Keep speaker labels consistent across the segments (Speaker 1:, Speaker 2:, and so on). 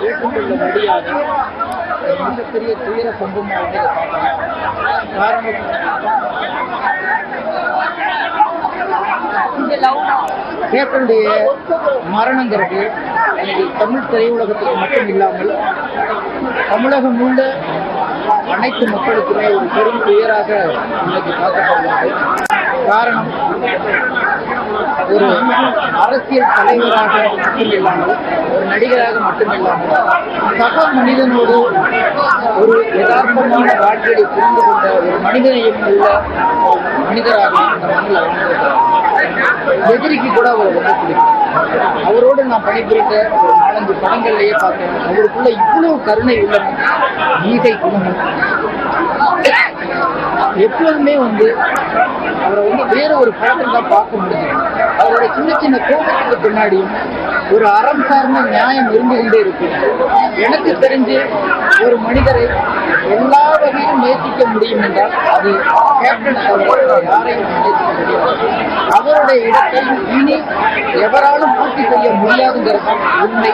Speaker 1: ஏற்றுக்கொள்ள முடியாத மிகப்பெரிய துயர சம்பவமாக இதை பார்க்கலாம் காரணம் மரணங்கிறது இன்னைக்கு தமிழ் திரையுலகத்துக்கு மட்டும் இல்லாமல் தமிழகம் உள்ள அனைத்து மக்களுக்குமே ஒரு பெரும் துயராக இன்னைக்கு பார்க்கப்படுகிறது. காரணம் ஒரு அரசியல் தலைவராக மட்டுமில்லாமல் ஒரு நடிகராக மட்டுமில்லாமல் சக மனிதனோடு ஒரு யதார்த்தமான வாழ்க்கையை புரிந்து கொண்ட ஒரு மனிதனையும் உள்ள மனிதராக அந்த மண்ணில் வாழ்ந்திருக்கிறார் எதிரிக்கு கூட அவர் ரொம்ப பிடிக்கும் அவரோடு நான் பணிபுரிந்த ஒரு நாலஞ்சு படங்கள்லயே பார்த்தேன். அவருக்குள்ள இவ்வளவு கருணை உள்ளம் கீதை குணம். எப்பொழுதுமே வந்து அவரை வந்து வேற ஒரு படத்தில் தான் பார்க்க முடியும். அவருடைய சின்ன சின்ன கோபத்துக்கு பின்னாடியும் ஒரு அறம் சார்ந்த நியாயம் இருந்து கொண்டே இருக்கு எனக்கு தெரிஞ்சு ஒரு மனிதரை எல்லா வகையும் நேசிக்க முடியும் என்றால் அது கேப்டன் யாரையும் நேசிக்க அவருடைய இடத்தை இனி எவராலும் பூர்த்தி செய்ய முடியாதுங்கிறது உண்மை.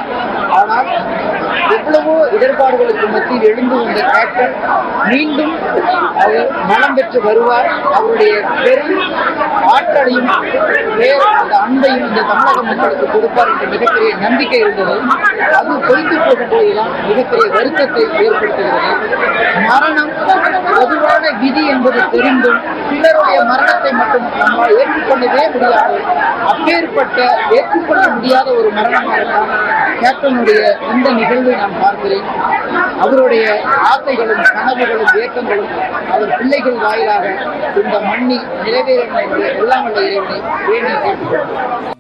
Speaker 1: ஆனால் எவ்வளவோ இடர்பாடுகளுக்கு மத்தியில் எழுந்து வந்த கேப்டன் மீண்டும் அவர் மனம் பெற்று வருவார். அவருடைய பெரும் ஆற்றலையும் வேறு அந்த அன்பையும் இந்த தமிழக மக்களுக்கு கொடுப்பார் என்ற மிகப்பெரிய நம்பிக்கை இருந்தது. அது பொய்த்து போகும்போதுதான் மிகப்பெரிய வருத்தத்தை ஏற்படுத்துகிறது மரணம் பொதுவான விதி என்பது தெரிந்தும் சிலருடைய மரணத்தை மட்டும் நம்மால் ஏற்றுக்கொள்ளவே முடியாது. அப்பேற்பட்ட ஏற்றுக்கொள்ள முடியாத ஒரு மரணமாகத்தான் கேப்டனுடைய இந்த நிகழ்வை நான் பார்க்கிறேன். அவருடைய ஆசைகளும் கனவுகளும் ஏக்கங்களும் அவர் பிள்ளைகள் வாயிலாக இந்த மண்ணி நிறைவேறணும் என்று எல்லாம் வல்ல இறைவனை வேண்டி கேட்டுக்கொள்கிறேன்.